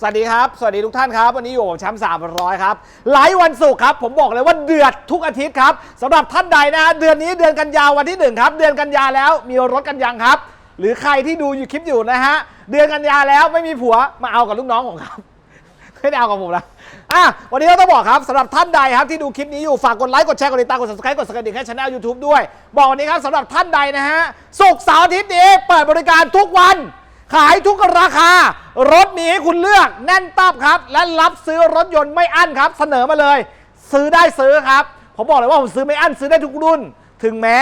สวัสดีครับ สวัสดีทุกท่านครับ วันนี้อยู่กับแชมป์สามร้อยครับหลายวันศุกร์ครับ ผมบอกเลยว่าเดือดทุกอาทิตย์ครับสำหรับท่านใดนะฮะเดือนนี้เดือนกันยาวันที่หนึ่งครับ เดือนกันยาแล้วมีรถกันยังครับ หรือใครที่ดูอยู่คลิปอยู่นะฮะ เดือนกันยาแล้วไม่มีผัวมาเอากับลูกน้องของครับ ไม่ได้เอากับผมนะอะวันนี้เราต้องบอกครับสำหรับท่านใดครับที่ดูคลิปนี้อยู่ฝากกดไลค์กดแชร์กดติดตามกด subscribe กดสกระดิ่งให้ช anel YouTube ด้วย บอกวันนี้ครับสำหรับท่านใดนะฮะศุกร์เสาร์อาทิตย์นี้เปิดบริการทุกวัน ขายทุกราคา รถมีให้คุณเลือกแน่นตับครับ และรับซื้อรถยนต์ไม่อั้นครับ เสนอมาเลย ซื้อได้ซื้อครับ ผมบอกเลยว่าผมซื้อไม่อั้นซื้อได้ทุกรุ่น ถึงแม้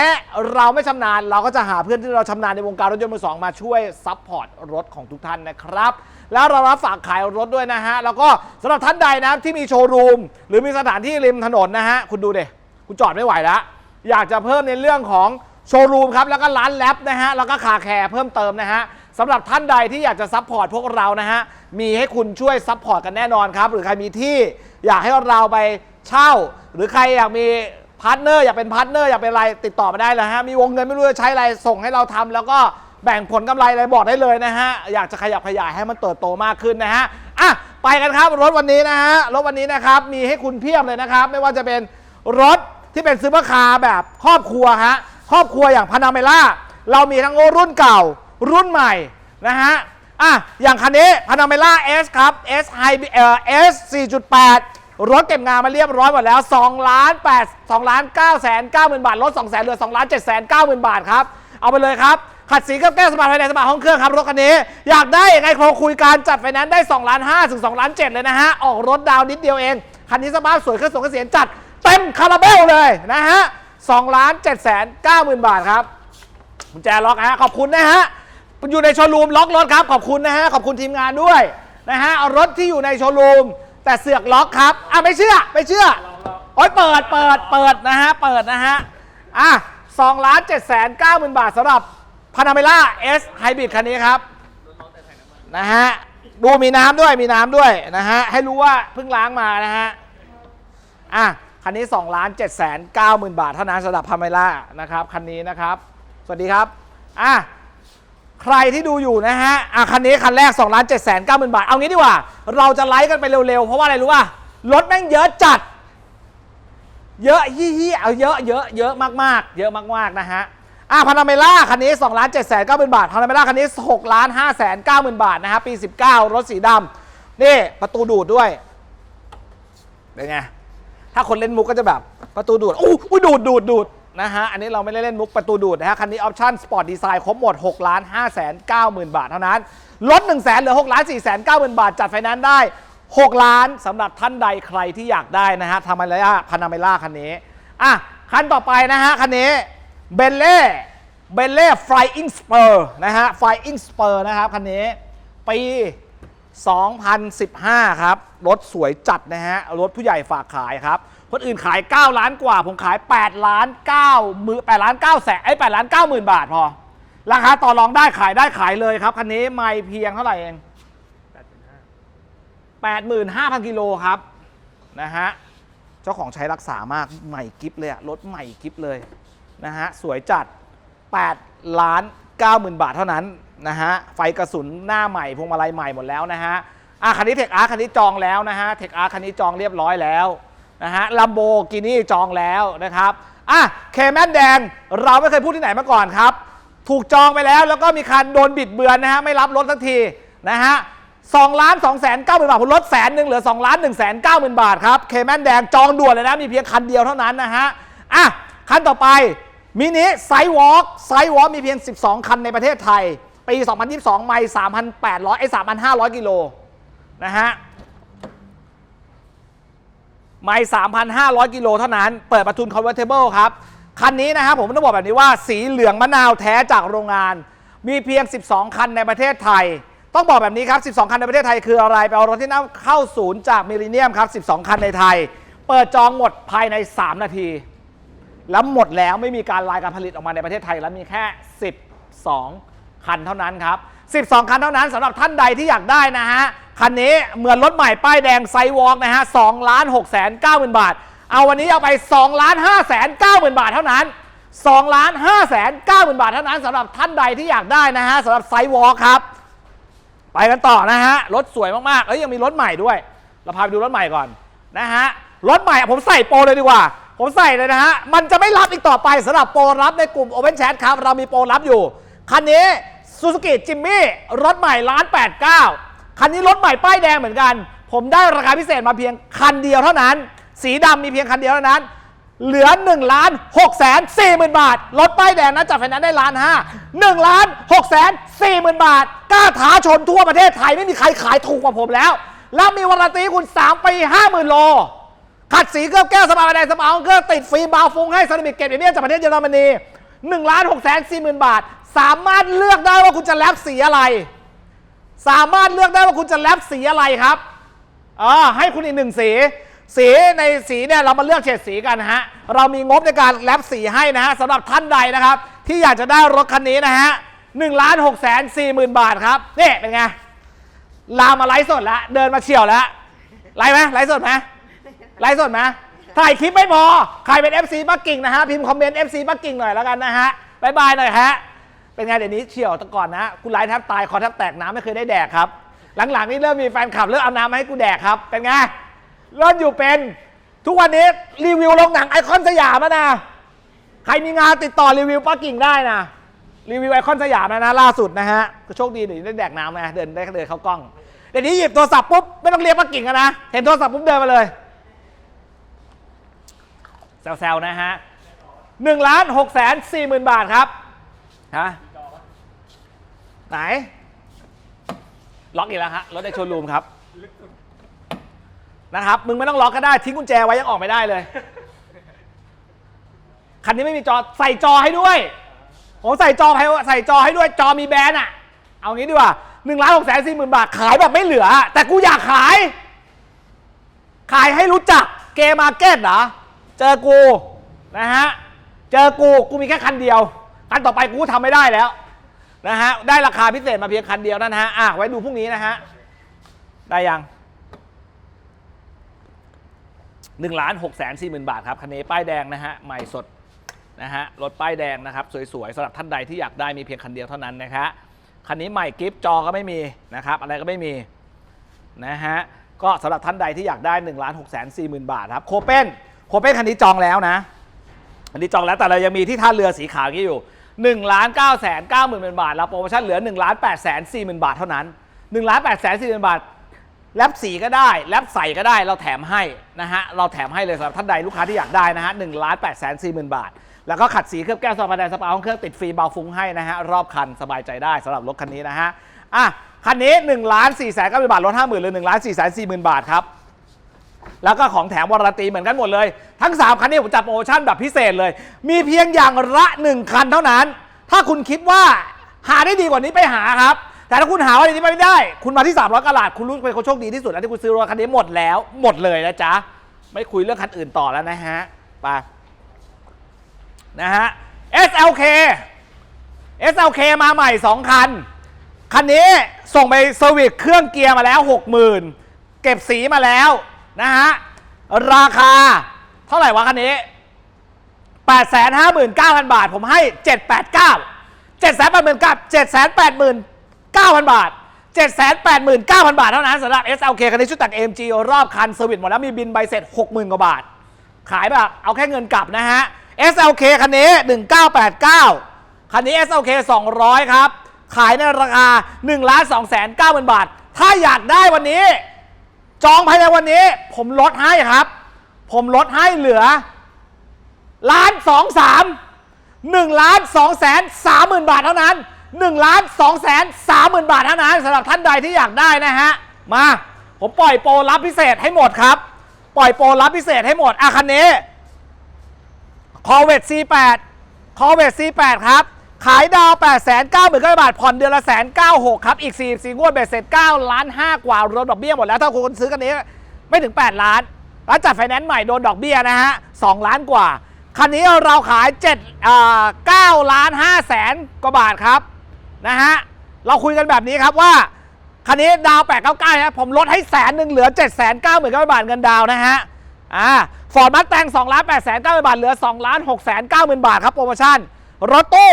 เราไม่ชำนาญ เราก็จะหาเพื่อนที่เราชำนาญในวงการรถยนต์มือสองมาช่วยซัพพอร์ตรถของทุกท่านนะครับ แล้วเรารับฝากขายรถด้วยนะฮะ แล้วก็สำหรับท่านใดนะที่มีโชว์รูม หรือมีสถานที่ริมถนนนะฮะคุณดูเดคุณจอดไม่ไหวแล้วอยากจะเพิ่มในเรื่องของโชว์รูมครับแล้วก็ร้านแลบนะฮะแล้วก็คาแคร์เพิ่มเติมนะฮะ สำหรับท่านใดที่อยากจะซัพพอร์ตพวกเรานะฮะ มีให้คุณช่วยซัพพอร์ตกันแน่นอนครับ หรือใครมีที่อยากให้เราไปเช่า หรือใครอยากมีพาร์ทเนอร์อยากเป็นพาร์ทเนอร์อยากเป็นอะไรติดต่อมาได้เลยฮะ มีวงเงินไม่รู้จะใช้อะไรส่งให้เราทำแล้วก็แบ่งผลกำไรอะไรบอกได้เลยนะฮะ อยากจะขยับขยายให้มันเติบโตมากขึ้นนะฮะ อะ ไปกันครับรถวันนี้นะฮะ รถวันนี้นะครับ มีให้คุณเพียบเลยนะครับ ไม่ว่าจะเป็นรถที่เป็นซูเปอร์คาร์แบบครอบครัวฮะ ครอบครัวอย่างพานาเมล่า เรามีทั้งรุ่นเก่า รุ่นใหม่นะฮะอะอย่างคันนี้พานาเมล่า S ครับ S High เอ่อ S 4.8 รถเก็บงานมาเรียบร้อยหมดแล้ว2ล้าน8 2ล้าน9แสน9หมื่นบาทลด2แสนเหลือ2ล้าน7แสน9หมื่นบาทครับ เอาไปเลยครับขัดสีกับแก้สมาร์ทไฟแนนซ์สมาร์ทห้องเครื่องครับ รถคันนี้ อยากได้ยังไงโทรคุยกันจัดไฟแนนซ์ได้2ล้าน5ถึง2ล้าน7เลยนะฮะ ออกรถดาวน์นิดเดียวเอง คันนี้สภาพสวยเครื่องส่งเครื่องเสียงจัดเต็มคาราเบลเลยนะฮะ2ล้าน7แสน9หมื่นบาทครับกุญแจล็อกฮะขอบคุณนะฮะ อยู่ในโชว์รูมล็อกรถครับ ขอบคุณนะฮะ ขอบคุณทีมงานด้วยนะฮะ เอารถที่อยู่ในโชว์รูมแต่เสือกล็อกครับ อะไม่เชื่อ ไม่เชื่อ โอ้ยเปิด เปิด เปิดนะฮะ เปิดนะฮะ อะสองล้านเจ็ดแสนเก้าหมื่นบาทสำหรับพานาเมล่าเอสไฮบริดคันนี้ครับ นะฮะ ดูมีน้ำด้วย มีน้ำด้วยนะฮะ ให้รู้ว่าเพิ่งล้างมานะฮะ อะคันนี้2ล้าน7แสน9หมื่นบาทเท่านั้นสำหรับพาเมล่านะครับ คันนี้นะครับ สวัสดีครับ อะ ใครที่ดูอยู่นะฮะอะคันนี้คันแรก2ล้าน7แสน9หมื่นบาท เอางี้ดีกว่า เราจะไลฟ์กันไปเร็วๆ เพราะว่าอะไรรู้ป่ะ รถแม่งเยอะจัด เยอะยี่ๆเอาเยอะเยอะเยอะมากๆ เยอะมากๆนะฮะ อะพานาเมล่าคันนี้2ล้าน7แสน9หมื่นบาทพานาเมล่าคันนี้6ล้าน5แสน9หมื่นบาทนะฮะปี 19 รถสีดำนี่ประตูดูดด้วย เป็นไง ถ้าคนเล่นมุกก็จะแบบประตูดูดอู้อู้ดูดดูดดูด นะฮะ อันนี้เราไม่ได้เล่นมุกประตูดูดนะฮะ คันนี้ออปชั่นสปอร์ตดีไซน์ครบหมด6ล้าน5แสน9หมื่นบาทเท่านั้น ลด 1 0 0 0 0แสนเหลือ6ล้าน4แสน9หมื่นบาท จัดไฟแนนซ์ได้ 6 ล้านสำหรับท่านใดใครที่อยากได้นะฮะทำอะไรอะพานาเมล่าคันนี้ อะ คันต่อไปนะฮะ คันนี้เบลเล่เบลเล่ไฟอิงสเปอร์นะฮะไฟอิงสเปอร์นะครับคันนี้ปี 2015 ครับ รถสวยจัดนะฮะ รถผู้ใหญ่ฝากขายครับ คนอื่นขาย 9 ล้านกว่า ผมขาย 8 ล้าน9มือ8ล้าน9แสนไอ้8ล้าน9หมื่นบาทพอ ราคาต่อรองได้ขายได้ขายเลยครับ คันนี้ไม่เพียงเท่าไหร่เอง85,000กิโลครับนะฮะเจ้าของใช้รักษามากใหม่กิฟเลยอะรถใหม่กิฟเลยนะฮะสวยจัด 8 ล้าน9หมื่นบาทเท่านั้นนะฮะไฟกระสุนหน้าใหม่พวงมาลัยใหม่หมดแล้วนะฮะอะคันนี้เทคอาร์คันนี้จองแล้วนะฮะเทคอาร์คันนี้จองเรียบร้อยแล้ว นะฮะลัมโบกินี่จองแล้วนะครับอะเคแมนแดงเราไม่เคยพูดที่ไหนมาก่อนครับ ถูกจองไปแล้วแล้วก็มีคันโดนบิดเบือนนะฮะไม่รับรถสักทีนะฮะสองล้านสองแสนเก้าหมื่นบาทผมลดแสนหนึ่งเหลือสองล้านหนึ่งแสนเก้าหมื่นบาทครับเคแมนแดงจองด่วนเลยนะ มีเพียงคันเดียวเท่านั้นนะฮะอะคันต่อไปมินิไซวอล์กไซวอล์กมีเพียง 12 คันในประเทศไทย ปี 2022 ไม่3,800ไอ้3,500 กิโลนะฮะ ไม่3,500 กิโลเท่านั้น เปิดประทุน convertible ครับ คันนี้นะครับผมต้องบอกแบบนี้ว่าสีเหลืองมะนาวแท้จากโรงงาน มีเพียง 12 คันในประเทศไทย ต้องบอกแบบนี้ครับ 12 คันในประเทศไทยคืออะไร ไปเอารถที่นั่งเข้าศูนย์จากมิลเลนเนียมครับ 12 คันในไทย เปิดจองหมดภายใน 3 นาที แล้วหมดแล้วไม่มีการรายการผลิตออกมาในประเทศไทย แล้วมีแค่ 12 คันเท่านั้นครับ 12 คันเท่านั้นสำหรับท่านใดที่อยากได้นะฮะ คันนี้เหมือนรถใหม่ป้ายแดงไซวอล์กนะฮะ2ล้าน6แสน9หมื่นบาท เอาวันนี้เอาไป2ล้าน5แสน9หมื่นบาทเท่านั้น2ล้าน5แสน9หมื่นบาทเท่านั้นสำหรับท่านใดที่อยากได้นะฮะสำหรับไซวอล์กครับ ไปกันต่อนะฮะ รถสวยมากๆ เอ้ยยังมีรถใหม่ด้วย เราพาไปดูรถใหม่ก่อนนะฮะ รถใหม่ผมใส่โปรเลยดีกว่า ผมใส่เลยนะฮะ มันจะไม่รับอีกต่อไปสำหรับโปรรับในกลุ่ม Open Chat ครับ เรามีโปรรับอยู่ คันนี้ Suzuki Jimmy รถใหม่ล้าน89 คันนี้รถใหม่ป้ายแดงเหมือนกัน ผมได้ราคาพิเศษมาเพียงคันเดียวเท่านั้น สีดำมีเพียงคันเดียวเท่านั้น เหลือ1ล้าน6แสน4หมื่นบาท รถป้ายแดงนะจัดไฟแนนซ์ได้ล้านห้า1ล้าน6แสน4หมื่นบาท กล้าท้าชนทั่วประเทศไทยไม่มีใครขายถูกกว่าผมแล้ว แล้วมีวารันตีให้คุณ 3 ปี 50,000 โล ขัดสีเคลือบแก้วสปาบันไดสปาของเครื่องติดฟิล์มบาวฟุ้งให้ซานิมิกเก็บเอเมียจากประเทศเยอรมนี1ล้าน6แสน4หมื่นบาท สามารถเลือกได้ว่าคุณจะแลบสีอะไร สามารถเลือกได้ว่าคุณจะแลบสีอะไรครับเออให้คุณอีกหนึ่งสี สีในสีเนี่ยเรามาเลือกเฉดสีกันนะฮะ เรามีงบในการแลบสีให้นะฮะสำหรับท่านใดนะครับ ที่อยากจะได้รถคันนี้นะฮะหนึ่งล้านหกแสนสี่หมื่นบาทครับนี่เป็นไง ลามมาไลฟ์สดแล้วเดินมาเฉี่ยวแล้วไลฟ์ไหมไลฟ์สดไหมไลฟ์สดไหมถ่ายคลิปไม่พอ ใครเป็น FC ปักกิ่งนะฮะ พิมพ์คอมเมนต์ FC ปักกิ่งหน่อยแล้วกันนะฮะบายบายหน่อยฮะ เป็นไงเดี๋ยวนี้เฉียวแต่ก่อนนะกูไลฟ์แทบตายคอแทบแตกน้ำไม่เคยได้แดกครับ หลังๆนี่เริ่มมีแฟนคลับเริ่มเอาน้ำมาให้กูแดกครับ เป็นไงเริ่มอยู่เป็น ทุกวันนี้รีวิวลงหนังไอคอนสยามแล้วนะใครมีงานติดต่อรีวิวปักกิ่งได้นะรีวิวไอคอนสยามแล้วนะล่าสุดนะฮะก็โชคดีหน่อยได้แดกน้ำนะเดินได้เดินเข้ากล้องเดี๋ยวนี้หยิบโทรศัพท์ปุ๊บไม่ต้องเรียกปักกิ่งนนะเห็นโทรศัพท์ปุ๊บเดินมาเลยแซวๆนะฮะหนึ่งล้านหกแสนสี่หมื่นบาทครับฮะ ไหน ล็อกอีกแล้วฮะ รถในโชว์รูมครับ นะครับ มึงไม่ต้องล็อกก็ได้ ทิ้งกุญแจไว้ยังออกไม่ได้เลย คันนี้ไม่มีจอ ใส่จอให้ด้วยผมใส่จอให้ใส่จอให้ด้วย จอมีแบรนด์อะเอางี้ดีกว่าหนึ่งล้านหกแสนสี่หมื่นบาท ขายแบบไม่เหลือ แต่กูอยากขาย ขายให้รู้จัก เกมมาร์เก็ตเหรอ เจอกูนะฮะ เจอกู กูมีแค่คันเดียว คันต่อไปกูทำไม่ได้แล้ว นะฮะ ได้ราคาพิเศษมาเพียงคันเดียวนั่นนะฮะ อะ ไว้ดูพรุ่งนี้นะฮะ ได้ยังหนึ่งล้านหกแสนสี่หมื่นบาทครับ คันนี้ป้ายแดงนะฮะ ใหม่สดนะฮะ รถป้ายแดงนะครับ สวยๆสำหรับท่านใดที่อยากได้มีเพียงคันเดียวเท่านั้นนะครับคันนี้ใหม่กิฟต์จอก็ไม่มีนะครับ อะไรก็ไม่มีนะฮะ ก็สำหรับท่านใดที่อยากได้1นึ่งล้านหกแสนสี่หมื่นบาทครับ โคเปนโคเปนคันนี้จองแล้วนะอันนี้จองแล้วแต่เรายังมีที่ท่าเรือสีขาวนี้อยู่ 1นึ่งล้านเก้าแสนเก้าหมื่นบาทแล้วโปรโมชั่นเหลือ1นึ่งล้านแปดแสนสี่หมื่นบาทเท่านั้น1นึ่งล้านแปดแสนสี่หมื่นบาทแลบสีก็ได้แลบใส่ก็ได้เราแถมให้นะฮะเราแถมให้เลยสำหรับท่านใดลูกค้าที่อยากได้นะฮะหนึ่งล้านแปดแสนสี่หมื่นบาท แล้วก็ขัดสีเคลือบแก้วซอฟาแดงสปาของเครื่องติดฟรีเบาฟุ้งให้นะฮะรอบคันสบายใจได้สำหรับรถคันนี้นะฮะอะคันนี้1ล้าน4แสนเก้าหมื่นบาทลดห้าหมื่นเลย1ล้าน4แสนสี่หมื่นบาทครับ แล้วก็ของแถมวารันตีเหมือนกันหมดเลย ทั้ง 3 คันนี้ผมจัดโปรโมชั่นแบบพิเศษเลย มีเพียงอย่างละ 1 คันเท่านั้น ถ้าคุณคิดว่าหาได้ดีกว่านี้ไปหาครับแต่ถ้าคุณหาว่าดีนี้ไม่ได้ คุณมาที่ 300กะลาดคุณรู้เป็นคนโชคดีที่สุดแล้วที่คุณซื้อรถคันนี้หมดแล้วหมดเลยนะจ๊ะไม่คุยเรื่องคันอื่นต่อแล้วนะฮะไปนะฮะ SLK SLK มาใหม่ 2 คัน คันนี้ส่งไปเซอร์วิสเครื่องเกียร์มาแล้ว 60,000 เก็บสีมาแล้ว นะฮะ ราคาเท่าไหร่วะคันนี้ 859,000 บาท ผมให้ 789 789 789,000 บาท 789,000 บาท เท่านั้นสำหรับ SLK คันนี้ชุดแต่ง AMG รอบคันเซอร์วิสหมดแล้วมีบินใบเสร็จ 60,000 กว่าบาท ขายแบบเอาแค่เงินกลับนะฮะ SLK คันนี้ 1989 คันนี้ SLK 200 ครับ ขายในราคา1ล้าน2แสน9หมื่นบาท ถ้าอยากได้วันนี้ จองภายในวันนี้ ผมลดให้ครับ ผมลดให้เหลือล้านสองสามหนึ่งล้านสองแสนสามหมื่นบาทเท่านั้นหนึ่งล้านสองแสนสามหมื่นบาทเท่านั้นสำหรับท่านใดที่อยากได้นะฮะ มา ผมปล่อยโปรรับพิเศษให้หมดครับ ปล่อยโปรรับพิเศษให้หมด อะคันนี้คอเวต C8 คอเวต C8 ครับ ขายดาว 8 9 9 0 0 0บาท ผ่อนเดือนละแสนเก้าหกครับ อีก 44 งวดเบ็ดเสร็จ9ล้าน5กว่ารวมดอกเบี้ยหมดแล้ว ถ้าคุณซื้อกันนี้ไม่ถึง 8 ล้าน แล้วจัดไฟแนนซ์ใหม่โดนดอกเบี้ยนะฮะ2ล้านกว่า คันนี้เราขาย7อ่า9ล้าน5แสนกว่าบาทครับนะฮะ เราคุยกันแบบนี้ครับว่า คันนี้ดาว 899นะผมลดให้แสนหนึ่งเหลือ 7 9 9 0 0 0บาทเงินดาวนะฮะอ่าฟอร์ดมัสแตง2ล้าน8แสน9บาทเหลือ2ล้าน6แสน9หมื่นบาทครับโปรโมชั่นรถตู้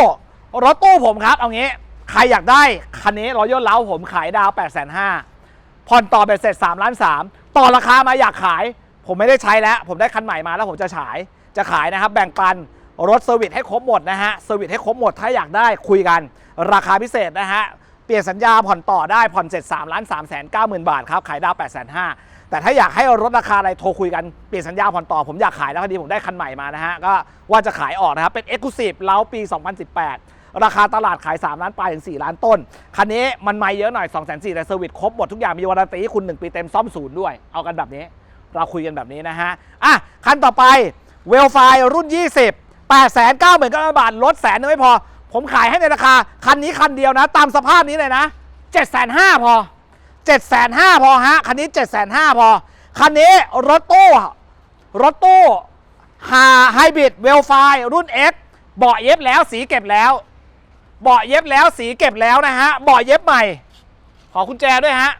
รถตู้ผมครับ เอางี้ ใครอยากได้คันนี้รอยย่นเล้าผมขายดาว 8 5 0 0 0ผ่อนต่อเบ็ดเสร็จ3ล้าน3ต่อราคามาอยากขาย ผมไม่ได้ใช้แล้ว ผมได้คันใหม่มาแล้วผมจะฉาย จะขายนะครับ แบ่งปันรถเซอร์วิสให้ครบหมดนะฮะเซอร์วิสให้ครบหมดถ้าอยากได้คุยกัน ราคาพิเศษนะฮะเปลี่ยนสัญญาผ่อนต่อได้ผ่อนเสร็จ3ล้าน3แสน9หมื่นบาทครับขายดาว8 5 0 0 0แต่ถ้าอยากให้รถราคาอะไรโทรคุยกันเปลี่ยนสัญญาผ่อนต่อผมอยากขายแล้วพอดีผมได้คันใหม่มานะฮะก็ว่าจะขายออกนะครับเป็น e x c l u s i v e เล้าปี 2018 ราคาตลาดขาย 3 ล้านปลายถึง 4 ล้านต้น คันนี้มันไม่เยอะหน่อย2 4 0 0 0แต่เซอร์วิสครบหมดทุกอย่างมีวารันตีให้คุณ 1 ปีเต็มซ่อมศูนย์ด้วย เอากันแบบนี้ เราคุยกันแบบนี้นะฮะอะคันต่อไปเวลไฟรุ่น 20 8 9 9 0 0 0บาทลดแสนนึงไม่พอ ผมขายให้ในราคา คันนี้คันเดียวนะ ตามสภาพนี้เลยนะ7 5 0 0 0พอ7 5 0 0 0พอฮะคันนี้7 5 0 0 0พอคันนี้รถตู้รถตู้ฮาไฮบริดเวลไฟรุ่น X เบาะเย็บแล้วสีเก็บแล้ว เบาะเย็บแล้วสีเก็บแล้วนะฮะเบาะเย็บใหม่ ขอกุญแจด้วยฮะ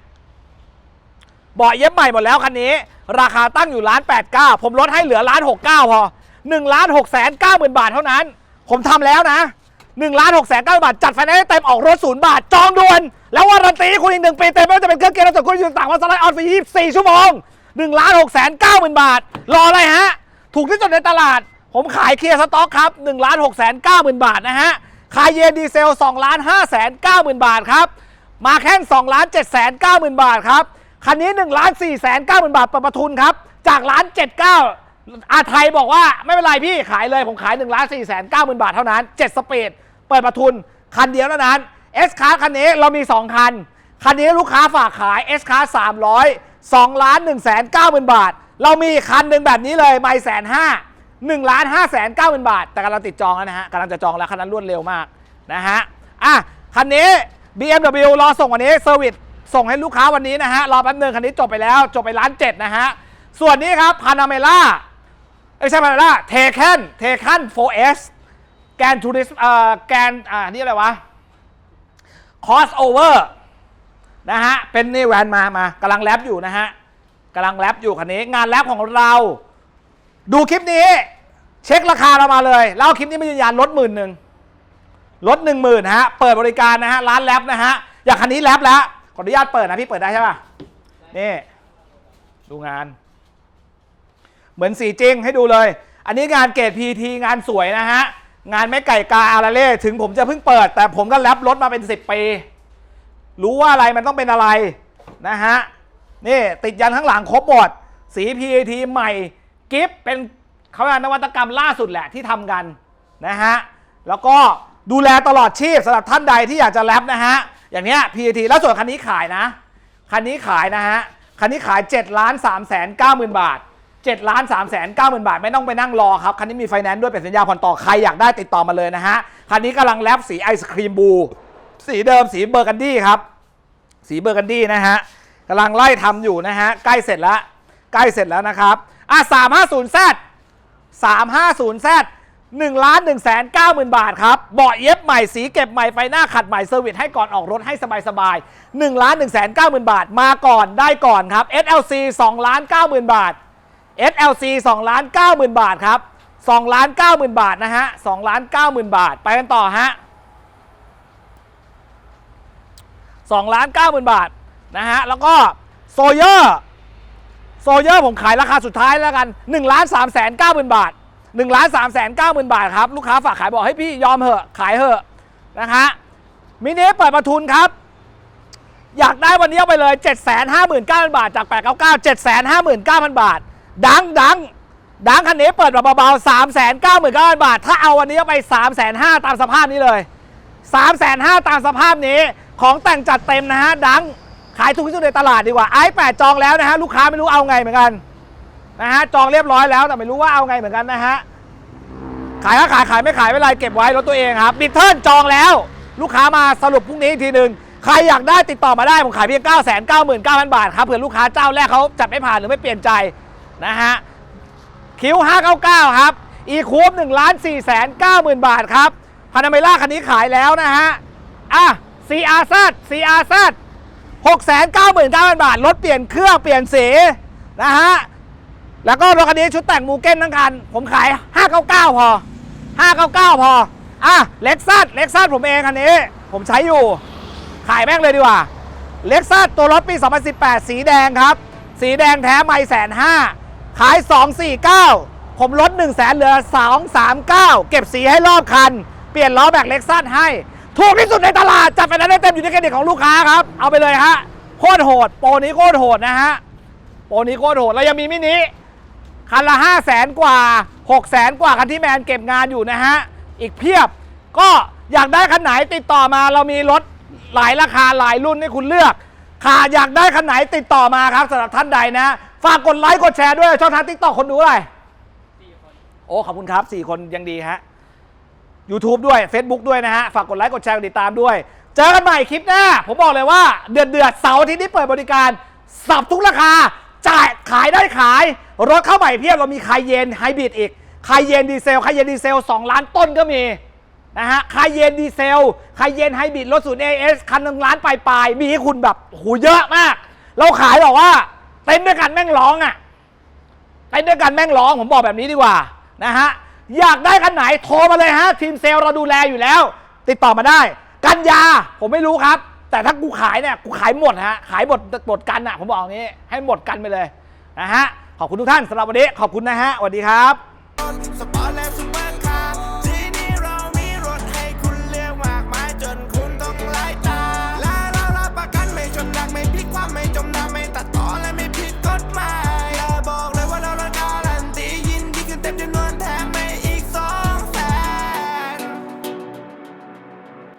เบาะเย็บใหม่หมดแล้วคันนี้ ราคาตั้งอยู่ล้านแปดเก้าผมลดให้เหลือล้านหกเก้าพอหนึ่งล้านหกแสนเก้าหมื่นบาทเท่านั้น ผมทำแล้วนะหนึ่งล้านหกแสนเก้าบาท จัดไฟแนนซ์เต็มออกรถศูนย์บาท จองด่วน แล้ววารันตีคุณอีกหนึ่งปีเต็มไม่ว่าจะเป็นเครื่องเกียร์และจดคุณอยู่ต่างวันสไลด์ออนฟรียี่สิบสี่ชั่วโมงหนึ่งล้านหกแสนเก้าหมื่นบาท รออะไรฮะ ถูกที่สุดในตลาด ผมขายเคลียร์สต็อกครับ1ล้าน6แสน9หมื่นบาทนะฮะ คายเยดีเซล2ล้าน5แสน9หมื่นบาทครับ มาแค่2ล้าน7แสน9หมื่นบาทครับ คันนี้1ล้าน4แสน9หมื่นบาทเปิดประทุนครับ จากล้าน79อาไทยบอกว่าไม่เป็นไรพี่ขายเลยผมขาย1ล้าน4แสน9หมื่นบาทเท่านั้น 7สปีดเปิดประทุนคันเดียวเท่านั้น S คาร์คันนี้เรามี 2 คัน คันนี้ลูกค้าฝากขาย S คาร์300 2ล้าน1แสน9หมื่นบาท เรามีคันหนึ่งแบบนี้เลยไม่แสนห้า หนึ่งล้านห้าแสนเก้าหมื่นบาท แต่กำลังติดจองแล้วนะฮะกำลังจะจองแล้วคันนั้นรวดเร็วมากนะฮะอะคันนี้ BMW รอส่งวันนี้เซอร์วิสส่งให้ลูกค้าวันนี้นะฮะรอแป๊บนึงคันนี้จบไปแล้ว จบไปล้านเจ็ดนะฮะส่วนนี้ครับพานาเมล่าไม่ใช่พานาเมล่าเทคันเทคัน 4S แกนทูริสเอ่อแกนอ่านี่อะไรวะ crossover นะฮะเป็นนี่แวนมามากำลังแรปอยู่นะฮะกำลังแรปอยู่คันนี้งานแรปของเรา ดูคลิปนี้ เช็คราคาเรามาเลยแล้วเอาคลิปนี้มายืนยันลดหมื่นหนึ่งลดหนึ่งหมื่นฮะเปิดบริการนะฮะร้านแรปนะฮะอย่างคันนี้แรปแล้วขออนุญาตเปิดนะพี่เปิดได้ใช่ป่ะนี่ดูงาน เหมือนสีจริงให้ดูเลย อันนี้งานเกรดพีทีงานสวยนะฮะงานไม่ไก่กาอาราเล่ถึงผมจะเพิ่งเปิด แต่ผมก็แรปรถมาเป็น 10 ปี รู้ว่าอะไรมันต้องเป็นอะไรนะฮะนี่ติดยันข้างหลังครบหมดสี PAT ใหม่ กิฟเป็นเขาเรียกนวัตกรรมล่าสุดแหละที่ทำกันนะฮะแล้วก็ดูแลตลอดชีพสำหรับท่านใดที่อยากจะแรปนะฮะอย่างเนี้ย PAT แล้วส่วนคันนี้ขายนะ คันนี้ขายนะฮะคันนี้ขาย7ล้าน3แสน9หมื่นบาท7ล้าน3แสน9หมื่นบาท ไม่ต้องไปนั่งรอครับคันนี้มีไฟแนนซ์ด้วยเป็นสัญญาผ่อนต่อใครอยากได้ติดต่อมาเลยนะฮะคันนี้กำลังแรปสีไอศครีมบูสีเดิมสีเบอร์กันดี้ครับ สีเบอร์กันดี้นะฮะกำลังไล่ทำอยู่นะฮะใกล้เสร็จแล้วใกล้เสร็จแล้วนะครับ อะ350 Z 350 Z 1ล้าน1แสน9หมื่นบาทครับเบาะเย็บใหม่สีเก็บใหม่ไฟหน้าขัดใหม่เซอร์วิสให้ก่อนออกรถให้สบายๆ1ล้าน1แสน9หมื่นบาทมาก่อนได้ก่อนครับ SLC 2ล้าน9หมื่นบาท SLC 2ล้าน9หมื่นบาทครับ2ล้าน9หมื่นบาทนะฮะ2ล้าน9หมื่นบาท ไปกันต่อฮะ2ล้าน9หมื่นบาทนะฮะแล้วก็โซเยอร์ โซเยอร์ผมขายราคาสุดท้ายแล้วกัน1ล้าน3แสน9หมื่นบาท1ล้าน3แสน9หมื่นบาทครับ ลูกค้าฝากขายบอกให้พี่ยอมเหอะขายเหอะนะฮะมินิเปิดประทุนครับ อยากได้วันนี้เอาไปเลย 7 5 9 0 0 0 บาท จาก 899 7 5 9 0 0 0 บาท ดังดังดังคันนี้เปิดแบบเบาๆ 3 9 9 0 0 0 บาท ถ้าเอาวันนี้เอาไป 3 5 0 0 0ตามสภาพนี้เลย 3 5 0 0 0ตามสภาพนี้ของแต่งจัดเต็มนะฮะ ดังายถูกที่สุดในตลาดดีกว่าไอ้แปดจองแล้วนะฮะลูกค้าไม่รู้เอาไงเหมือนกันนะฮะจองเรียบร้อยแล้วแต่ไม่รู้ว่าเอาไงเหมือนกันนะฮะขายก็ขายขายไม่ขายไม่ไรเก็บไว้รถตัวเองครับดิเทิลจองแล้ว ลูกค้ามาสรุปพรุ่งนี้อีกทีหนึ่งใครอยากได้ติดต่อมาได้ผมขายเพียง 9 9 9 0 0 0 บาทครับเผื่อลูกค้าเจ้าแรกเขาจัดไม่ผ่านหรือไม่เปลี่ยนใจนะฮะคิว599 ครับ อีคูป1ล้าน4แสน9หมื่นบาทครับพานาเมล่าคันนี้ขายแล้วนะฮะอะ CRZ CRZ 6 9 9 0 0 0 บาท รถเปลี่ยนเครื่องเปลี่ยนสีนะฮะ แล้วก็รถคันนี้ชุดแต่งมูเก้นทั้งคัน ผมขาย 599 พอ 599 พอ อะเล็กซัสเล็กซัสผมเองคันนี้ ผมใช้อยู่ ขายแม่งเลยดีกว่าเล็กซัสตัวรถปี 2018 สีแดงครับ สีแดงแท้ไม่แสนห้าขาย 249 ผมลด1 0 0 0 0แสนเหลือ 239 เก็บสีให้รอบคัน เปลี่ยนล้อแม็กเล็กซัสให้ ถูกที่สุดในตลาด จัดไปนั้นได้เต็มอยู่ในเครดิตของลูกค้าครับ เอาไปเลยฮะ โคตรโหด โปรนี้โคตรโหดนะฮะ โปรนี้โคตรโหด แล้วยังมีมินิคันละ 5 0 0แสนกว่า 6 0แสนกว่าคันที่แมนเก็บงานอยู่นะฮะ อีกเพียบ ก็อยากได้คันไหนติดต่อมาเรามีรถหลายราคาหลายรุ่นให้คุณเลือกค่ะอยากได้คันไหนติดต่อมาครับสำหรับท่านใดนะ ฝากกดไลค์กดแชร์ด้วยช่องทางติ๊กต็อกคนดูอะไรโอ้ขอบคุณครับ 4 คนยังดีฮะ YouTube ด้วย Facebook ด้วยนะฮะ ฝากกดไลค์กดแชร์กดติดตามด้วย เจอกันใหม่คลิปหน้า ผมบอกเลยว่า เดือดเดือดเสาร์อาทิตย์นี้เปิดบริการ สับทุกราคา จ่ายขายได้ขาย รถเข้าใหม่เพียบเรามีคายเยนไฮบริดอีกคายเยนดีเซลคายเยนดีเซล2ล้านต้นก็มีนะฮะคายเยนดีเซลคายเยนไฮบริดรถศูนย์เอเอสคันหนึ่งล้านปลายๆมีให้คุณแบบโหเยอะมาก เราขายบอกว่า เต้นด้วยกันแม่งร้องอะไปด้วยกันแม่งร้องผมบอกแบบนี้ดีกว่านะฮะ อยากได้คันไหนโทรมาเลยฮะ ทีมเซลล์เราดูแลอยู่แล้ว ติดต่อมาได้ กันยาผมไม่รู้ครับ แต่ถ้ากูขายเนี่ยกูขายหมดฮะขายหมดหมดกันอะผมบอกอย่างนี้ให้หมดกันไปเลยนะฮะขอบคุณทุกท่านสำหรับวันนี้ขอบคุณนะฮะสวัสดีครับ